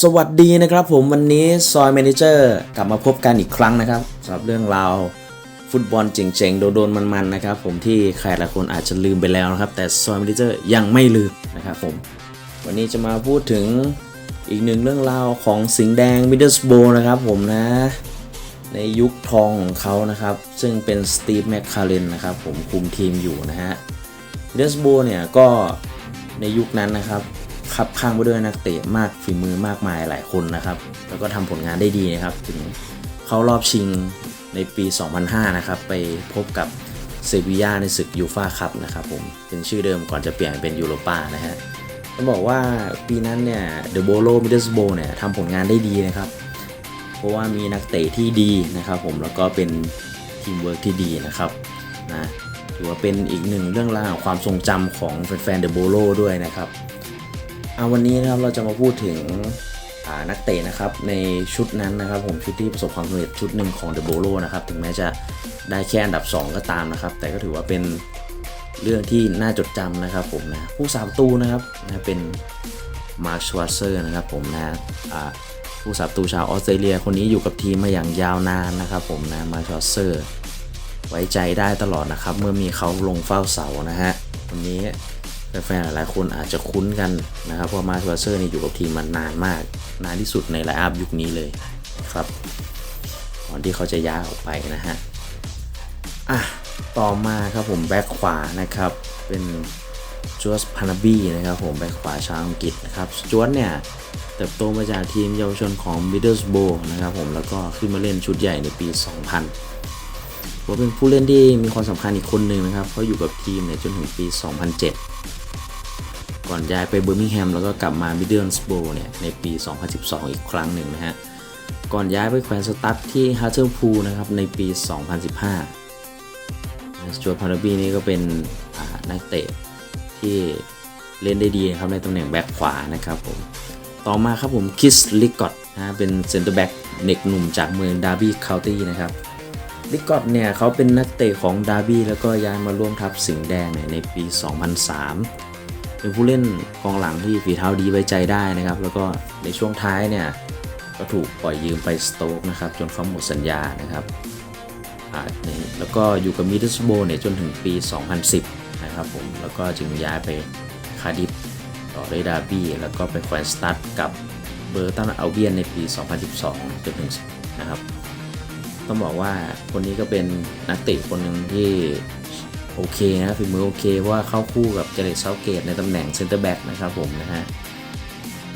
สวัสดีนะครับผมวันนี้ซอย m ม n เจอร์กลับมาพบกันอีกครั้งนะครับสำหรับเรื่องราวฟุตบอลเจ๋งๆ โดนๆมันๆนะครับผมที่ใครหลายคนอาจจะลืมไปแล้วนะครับ แต่ซอย m ม n เจอร์ยังไม่ลืมนะครับผม วันนี้จะมาพูดถึงอีกหนึ่งเรื่องราวของสิงห์แดงมิดเดิลสโบนะครับผมนะ ในยุคทองของเขานะครับ ซึ่งเป็นสตีฟแมคคาเรนนะครับผมคุมทีมอยู่นะฮะมิดเดิลสโบเนี่ยก็ในยุคนั้นนะครับ ขับข้างไปด้วยนักเตะมากฝีมือมากมายหลายคนนะครับ แล้วก็ทำผลงานได้ดีนะครับ ถึงเข้ารอบชิงในปี 2005 นะครับ ไปพบกับเซบียาในศึกยูฟาคัพนะครับผม เป็นชื่อเดิมก่อนจะเปลี่ยนเป็นยูโรปานะฮะต้องบอกว่าปีนั้นเนี่ยเดอะโบโลมิดเดิลสโบเนี่ยทำผลงานได้ดีนะครับ เพราะว่ามีนักเตะที่ดีนะครับผม แล้วก็เป็นทีมเวิร์กที่ดีนะครับนะถือว่าเป็นอีกหนึ่งเรื่องราวความทรงจำของแฟนๆเดอะโบโลด้วยนะครับ เอาวันนี้นะครับเราจะมาพูดถึงนักเตะนะครับในชุดนั้นนะครับผมชุดที่ประสบความสำเร็จชุดหนึ่งของเดอะโบโลนะครับถึงแม้จะได้แค่อันดับ 2 ก็ตามนะครับ แต่ก็ถือว่าเป็นเรื่องที่น่าจดจำนะครับผมนะผู้สาประตูนะครับนะเป็นมาร์ชวาเซอร์นะครับผมนะผู้สับตูชาวออสเตรเลียคนนี้อยู่กับทีมมาอย่างยาวนานนะครับผมนะมาร์ชอสเซอร์ ไว้ใจได้ตลอดนะครับ เมื่อมีเขาลงเฝ้าเสานะฮะวันนี้ แฟนๆหลายๆคนอาจจะคุ้นกันนะครับเพราะมาชอสเซอร์นี่อยู่กับทีมมานานมาก นานที่สุดในไลน์อัพยุคนี้เลยครับก่อนที่เขาจะย้ายออกไปนะฮะอะต่อมาครับผมแบ็คขวานะครับเป็นจวสพานาบีนะครับผมแบ็คขวาชาวอังกฤษนะครับจวสเนี่ยเติบโตมาจากทีมเยาวชนของ Middlesbrough นะครับผมแล้วก็ขึ้นมาเล่นชุดใหญ่ในปี 2000ผมเป็นผู้เล่นที่มีความสำคัญอีกคนหนึ่งนะครับเขาอยู่กับทีมเนี่ยจนถึงปี 2007 ก่อนย้ายไปเบอร์มิงแฮมแล้วก็กลับมา Middlesbrough เนี่ยในปี 2012 อีกครั้งหนึ่งนะฮะ ก่อนย้ายไปแขวนสตั๊ดที่ฮาร์เทอร์พูลนะครับในปี 2015จวดพาราบีนี่ก็เป็นนักเตะที่เล่นได้ดีนะครับในตำแหน่งแบ็คขวานะครับผม ต่อมาครับผมคิสลิกกอตนะเป็นเซนเตอร์แบ็กเด็กหนุ่มจากเมืองดาร์บี้เคาน์ตี้นะครับลิกกอตเนี่ยเขาเป็นนักเตะของดาร์บี้แล้วก็ย้ายมาร่วมทัพสิงห์แดงเนี่ยในปี 2003 เป็นผู้เล่นกองหลังที่ฝีเท้าดีไว้ใจได้นะครับ แล้วก็ในช่วงท้ายเนี่ยก็ถูกปล่อยยืมไปสโต๊กนะครับ จนเขาหมดสัญญานะครับแล้วก็อยู่กับมิดเดิลสโบเนี่ยจนถึงปี 2010 นะครับผม แล้วก็จึงย้ายไปคาร์ดิฟต่อด้วยดาร์บี้ แล้วก็ไปแควนสตัดกับเบอร์ตันอัลเบียนในปี 2012 จนถึงนะครับ ต้องบอกว่าคนนี้ก็เป็นนักเตะคนหนึ่งที่ โอเคนะฝีมือโอเคเพราะว่าเข้าคู่กับเจเรตเซาเกตในตำแหน่งเซนเตอร์แบ็กนะครับผมนะฮะ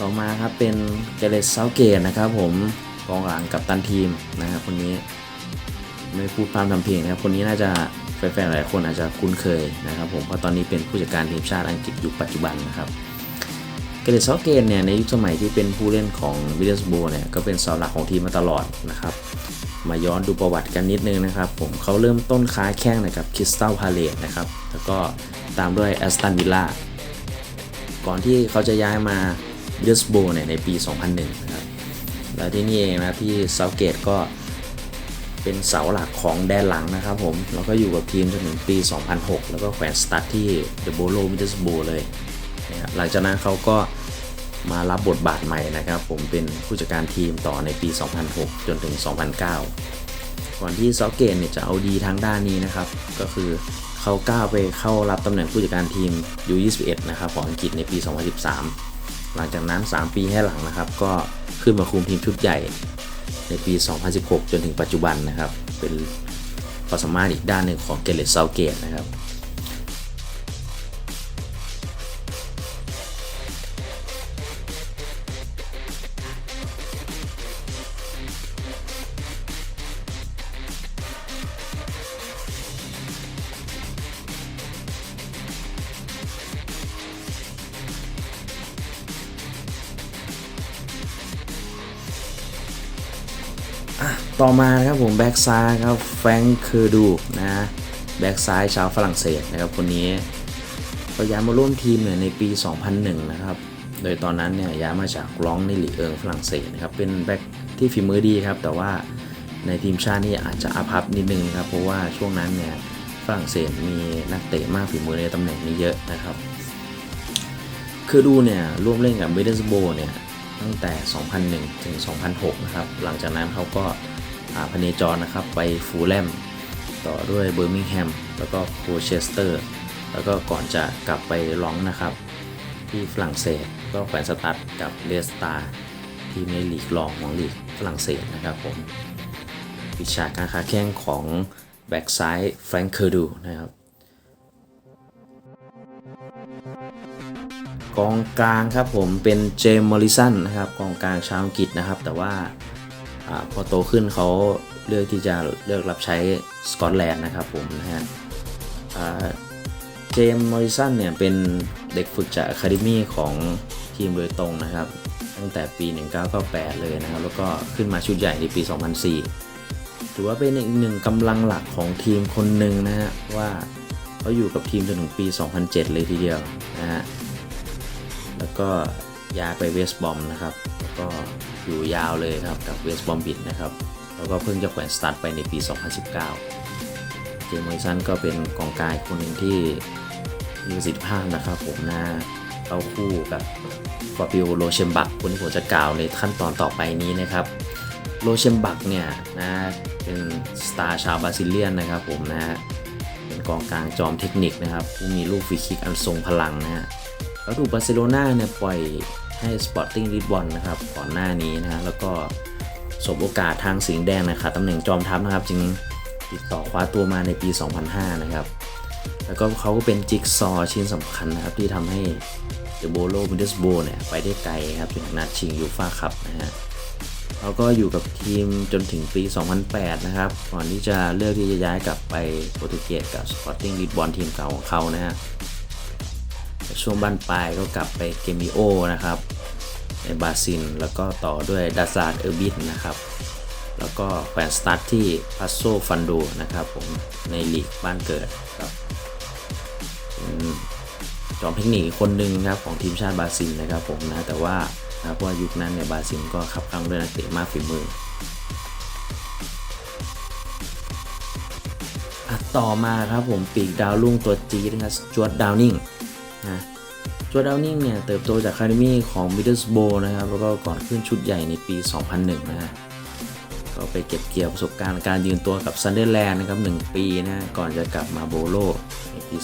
ต่อมาครับเป็นเจเรตเซาเกตนะครับผมกองหลังกับตันทีมนะครับคนนี้ไม่พูดพร่ำทำเพลงนะครับคนนี้น่าจะแฟนๆหลายคนอาจจะคุ้นเคยนะครับผมเพราะตอนนี้เป็นผู้จัดการทีมชาติอังกฤษยุคปัจจุบันนะครับเกเรตซอเกนเนี่ยในยุคสมัยที่เป็นผู้เล่นของวิลเลสโบเนี่ยก็เป็นเสาหลักของทีมมาตลอดนะครับ มาย้อนดูประวัติกันนิดนึงนะครับ ผมเขาเริ่มต้นค้าแข้งนะครับคริสตัลพาเลตนะครับ แล้วก็ตามด้วยแอสตันวิลล่าก่อนที่เขาจะย้ายมาวิลเลสโบเนี่ยในปี 2001 นะครับ แล้วที่นี่เองนะที่เซาเกตก็เป็นเสาหลักของแดนหลังนะครับผม แล้วก็อยู่กับทีมจนถึงปี 2006 แล้วก็แขวนสตาร์ทที่เดอะโบโลมิเดิลสโบเลยนะหลังจากนั้นเขาก็ มารับบทบาทใหม่นะครับ ผมเป็นผู้จัดการทีมต่อในปี 2006 จนถึง 2009 ก่อนที่ซอเกตเนี่ยจะเอาดีทางด้านนี้นะครับ ก็คือเขาก้าวไปเข้ารับตำแหน่งผู้จัดการทีม U21 นะครับของอังกฤษในปี 2013 หลังจากนั้น 3 ปีให้หลังนะครับ ก็ขึ้นมาคุมทีมชุดใหญ่ในปี 2016 จนถึงปัจจุบันนะครับ เป็นความสามารถอีกด้านหนึ่งของเกเรตเซาเกตนะครับ ต่อมานะครับผมแบ็กซ้ายครับแฟงค์เคอร์ดูนะแบ็กซ้ายชาวฝรั่งเศสนะครับคนนี้ก็ย้ายมาร่วมทีมเนี่ยในปี 2001 นะครับ โดยตอนนั้นเนี่ยย้ายมาจากร้องในลีเอิงฝรั่งเศสนะครับเป็นแบ็กที่ฝีมือดีครับ แต่ว่าในทีมชาตินี่อาจจะอาภัพนิดนึงนะครับเพราะว่าช่วงนั้นเนี่ยฝรั่งเศสมีนักเตะมากฝีมือในตำแหน่งนี้เยอะนะครับ คือดูเนี่ยร่วมเล่นกับเบเดสโบเนี่ย ตั้งแต่ 2001 ถึง 2006 นะครับ หลังจากนั้นเขาก็พเนจรนะครับไปฟูลแลมต่อด้วยเบอร์มิงแฮมแล้วก็โคเชสเตอร์ แล้วก็ก่อนจะกลับไปร้องนะครับ ที่ฝรั่งเศสก็แขวนสตัดกับเลสตาที่ในลีกรองของลีกฝรั่งเศสนะครับผมวิชาการค้าแข้งของแบ็กซ้ายแฟรงค์เคอร์ดูนะครับ กองกลางครับผมเป็นเจมส์มอริสันนะครับกองกลางชาวอังกฤษนะครับ แต่ว่าอพอโตขึ้นเขาเลือกที่จะเลือกรับใช้สกอตแลนด์นะครับผมนะฮะเจมส์มอริสันเนี่ยเป็นเด็กฝึกจากอะคาเดมีของทีมโดยตรงนะครับ ตั้งแต่ปี 1998 เลยนะครับ แล้วก็ขึ้นมาชุดใหญ่ในปี 2004 ถือว่าเป็นอีกหนึ่งกำลังหลักของทีมคนหนึ่งนะฮะว่าเขาอยู่กับทีมจนถึงปี 2007 เลยทีเดียวนะฮะ แล้วก็ย้ายไปเวสบอมนะครับแล้วก็อยู่ยาวเลยครับกับเวสบอมบิดนะครับ แล้วก็เพิ่งจะแขวนสตาร์ทไปในปี 2019 เจมส์มอริสันก็เป็นกองกลางคนหนึ่งที่มีประสิทธิภาพนะครับ ผมนะเข้าคู่กับฟาบิโอโรเชมบักคนที่ผมจะกล่าวในขั้นตอนต่อไปนี้นะครับโรเชมบักเนี่ยนะเป็นสตาร์ชาวบราซิเลียนนะครับผมนะเป็นกองกลางจอมเทคนิคนะครับผู้มีลูกฟรีคิกอันทรงพลังนะฮะ แล้วถูบาร์เซโลนาเนี่ยปล่อยให้สปอร์ติ้งลิสบอนนะครับก่อนหน้านี้นะฮะแล้วก็สบโอกาสทางสิงห์แดงนะครับตำแหน่งจอมทัพนะครับ จึงติดต่อคว้าตัวมาในปี 2005 นะครับ แล้วก็เขาก็เป็นจิ๊กซอชิ้นสำคัญนะครับ ที่ทำให้เดโบโลมิดสโบเนี่ยไปได้ไกลครับถึงนัดชิงยูฟ่าคัพนะฮะเขาก็อยู่กับทีมจนถึงปี 2008 นะครับ ก่อนที่จะเลือกที่จะย้ายกลับไปโปรตุเกสกับสปอร์ติ้งลิสบอนทีมเก่าของเขานะฮะ ช่วงบ้านปลายก็กลับไปเกมิโอนะครับในบราซิลแล้วก็ต่อด้วยดาซาร์เออร์บิทนะครับ แล้วก็แขวนสตาร์ทที่พัสโซฟันโดนะครับผมในลีกบ้านเกิดครับจอมเทคนิคคนหนึ่งครับของทีมชาติบราซิลนะครับผมนะแต่ว่านะเพราะว่ายุคนั้นเนี่ยบราซิลก็ขับข้างด้วยนักเตะมากฝีมืออต่อมาครับผมปีกดาวรุ่งตัวจี๊ดนะครับจวดดาวนิง จวดาวนิงเนี่ยเติบโตจากคาเดมี่ของมิดเดิลสโบนะครับ แล้วก็ก่อนขึ้นชุดใหญ่ในปี 2001 นะฮะก็ไปเก็บเกี่ยวประสบการณ์การยืนตัวกับซันเดอร์แลนด์นะครับ 1 ปีนะ ก่อนจะกลับมาโบโลในปี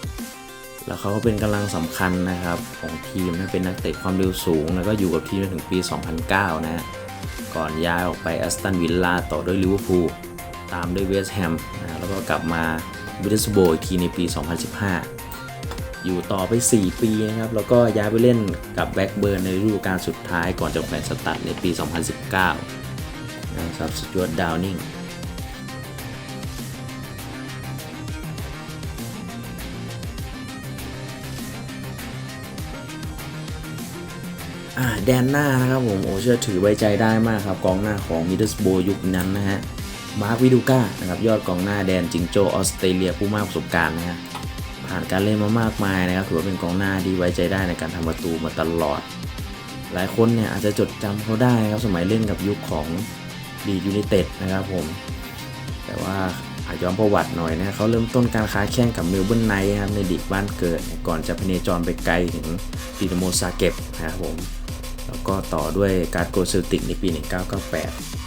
2004 แล้วเขาก็เป็นกำลังสำคัญนะครับของทีมนะเป็นนักเตะความเร็วสูง แล้วก็อยู่กับทีมจนถึงปี 2009 นะ ก่อนย้ายออกไปแอสตันวิลล่าต่อด้วยลิเวอร์พูลตามด้วยเวสต์แฮมนะแล้วก็กลับมาบิดสโบอีกทีในปี 2015 ต่อไป 4 ปีนะครับ แล้วก็ย้ายไปเล่นกับแบ็กเบิร์นในฤดูกาลสุดท้ายก่อนจะแขวนสตัดในปี 2019 นะครับสจวตดาวนิงอ่าแดนหน้านะครับผมโอเชื่อถือไว้ใจได้มากครับกองหน้าของมิดเดิลสโบยุคนั้นนะฮะมาร์ควิดูก้านะครับยอดกองหน้าแดนจิงโจออสเตรเลียผู้มากประสบการณ์นะฮะ ผ่านการเล่นมามากมายนะครับถือว่าเป็นกองหน้าที่ไว้ใจได้ในการทำประตูมาตลอด หลายคนเนี่ยอาจจะจดจำเขาได้นะครับสมัยเล่นกับยุคของดียูไนเต็ดนะครับผม แต่ว่าอาจย้อนประวัติหน่อยนะเขาเริ่มต้นการค้าแข่งกับเมลเบิร์นไนท์ครับในดิกบ้านเกิด ก่อนจะพเนจรไปไกลถึงดินาโมซาเก็บนะครับผม แล้วก็ต่อด้วยการโกลเซลติกในปี 1998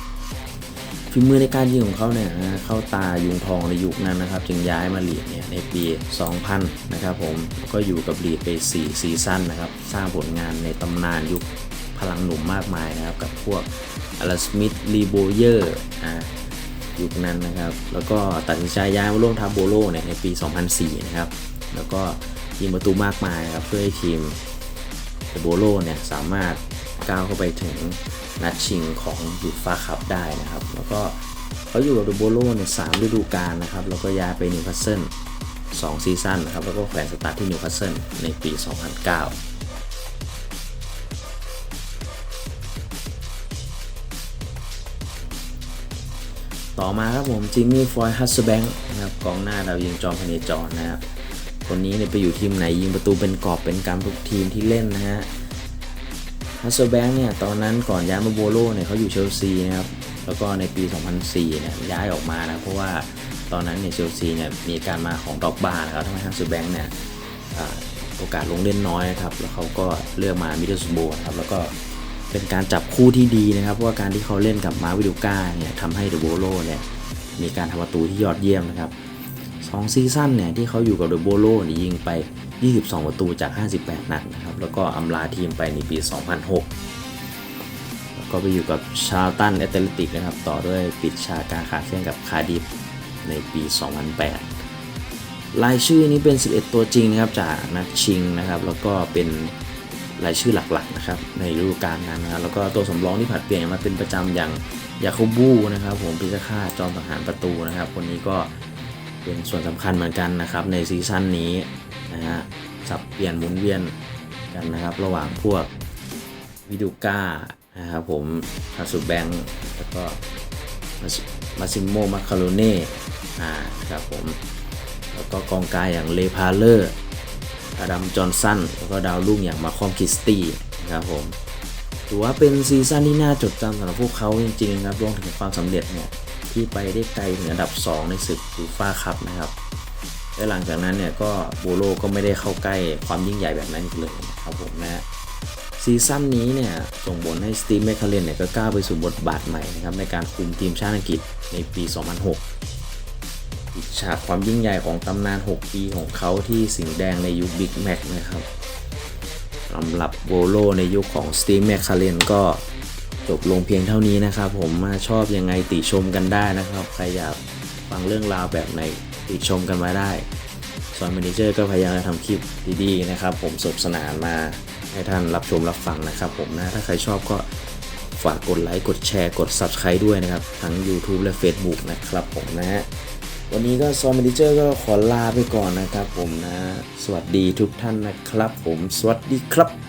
ฝีมือในการยิงของเขาเนี่ยนะเข้าตายุงทองในยุคนั้นนะครับ จึงย้ายมาลีดเนี่ยในปี 2000 นะครับผมก็อยู่กับลีดไป 4 ซีซั่นนะครับ สร้างผลงานในตำนานยุคพลังหนุ่มมากมายนะครับ กับพวกอลสมิธรีโบเยอร์อ่ายุคนั้นนะครับ แล้วก็ตัดสินใจย้ายมาร่วมทัพโบโลเนี่ยในปี 2004 นะครับ แล้วก็ยิงประตูมากมายครับเพื่อให้ทีมโบโลเนี่ยสามารถ ก้าวเข้าไปถึงนัดชิงของยูฟ่าคัพได้นะครับ แล้วก็เขาอยู่กับโบโลเนี่ยสามฤดูกาลนะครับ แล้วก็ย้ายไปนิวคาสเซิลสองซีซั่นนะครับ แล้วก็แขวนสตาร์ทที่นิวคาสเซิลในปี 2009ต่อมาครับผมจิมมี่ฟอยฮัสเซแบงค์นะครับกองหน้าดาวยิงจอมพเนจรนะครับคนนี้เนี่ยไปอยู่ทีมไหนยิงประตูเป็นกอบเป็นกำทุกทีมที่เล่นนะฮะ ฮัสเซอร์แบงค์เนี่ยตอนนั้นก่อนย้ายมาโบโลเนี่ยเขาอยู่เชลซีนะครับแล้วก็ในปี 2004เนี่ยย้ายออกมานะเพราะว่าตอนนั้นเนี่ยเชลซีเนี่ยมีการมาของด็อกบาร์นะครับทำให้ฮัสเซอร์แบงค์เนี่ยโอกาสลงเล่นน้อยนะครับแล้วเขาก็เลือกมามิดเดิลสโบนะครับแล้วก็เป็นการจับคู่ที่ดีนะครับเพราะว่าการที่เขาเล่นกับมาวิดูก้าเนี่ยทำให้เดอะโบโลเนี่ยมีการทำประตูที่ยอดเยี่ยมนะครับสองซีซั่นเนี่ยที่เขาอยู่กับเดอะโบโลนี่ยิงไป 22 ประตูจาก 58 นัดนะครับ แล้วก็อำลาทีมไปในปี 2006 แล้วก็ไปอยู่กับชาร์ลตันแอตเลติกนะครับ ต่อด้วยปิดฉากการขาดเส้นกับคาร์ดิฟในปี 2008 รายชื่อนี้เป็น 11 ตัวจริงนะครับจากนัดชิงนะครับ แล้วก็เป็นรายชื่อหลักๆนะครับในฤดูกาลนั้นนะครับแล้วก็ตัวสำรองที่ผัดเปลี่ยนมาเป็นประจำอย่างยาโคบูนะครับ ผมพิซาค่าจอมสังหารประตูนะครับ คนนี้ก็เป็นส่วนสำคัญเหมือนกันนะครับในซีซั่นนี้ นะฮะสับเปลี่ยนหมุนเวียนกันนะครับ ระหว่างพวกวิดูก้านะครับผมคาสุแบงแล้วก็มาซิโมมาคาโรเน่อ่าครับผมแล้วก็กองกางอย่างเลพาเลอร์อดัมจอห์นสันแล้วก็ดาวรุ่งอย่างมาคอมคิสตี้นะครับผมถือว่าเป็นซีซั่นที่น่าจดจำสำหรับพวกเขาจริงๆครับรวมถึงความสำเร็จเนี่ยที่ไปได้ไกลถึงอันดับ 2 ในศึกยูฟ่าคัพนะครับ และหลังจากนั้นเนี่ยก็โบโลก็ไม่ได้เข้าใกล้ความยิ่งใหญ่แบบนั้นอีกเลยนะครับผมนะซีซั่นนี้เนี่ยส่งผลให้สตีฟแมคคาเรนเนี่ยก็ก้าวไปสู่บทบาทใหม่นะครับในการคุมทีมชาติอังกฤษในปี 2006 อีกฉากความยิ่งใหญ่ของตำนาน 6 ปีของเขาที่สิงห์แดงในยุคบิ๊กแม็กนะครับสำหรับโวโลในยุคของสตีฟแมคคาเรนก็จบลงเพียงเท่านี้นะครับผมมาชอบยังไงติชมกันได้นะครับ ใครอยากฟังเรื่องราวแบบไหน ติชมกันมาได้ส่วนเมนเจอร์ก็พยายามจะทำคลิปดีๆนะครับ ผมสนุกสนานมาให้ท่านรับชมรับฟังนะครับผมนะ ถ้าใครชอบก็ฝากกดไลค์ กดแชร์ กด Subscribe ด้วยนะครับ ทั้ง YouTube และ Facebook นะครับผมนะฮะวันนี้ก็ซอมเมดิเจอร์ก็ขอลาไปก่อนนะครับผมนะ สวัสดีทุกท่านนะครับผม สวัสดีครับ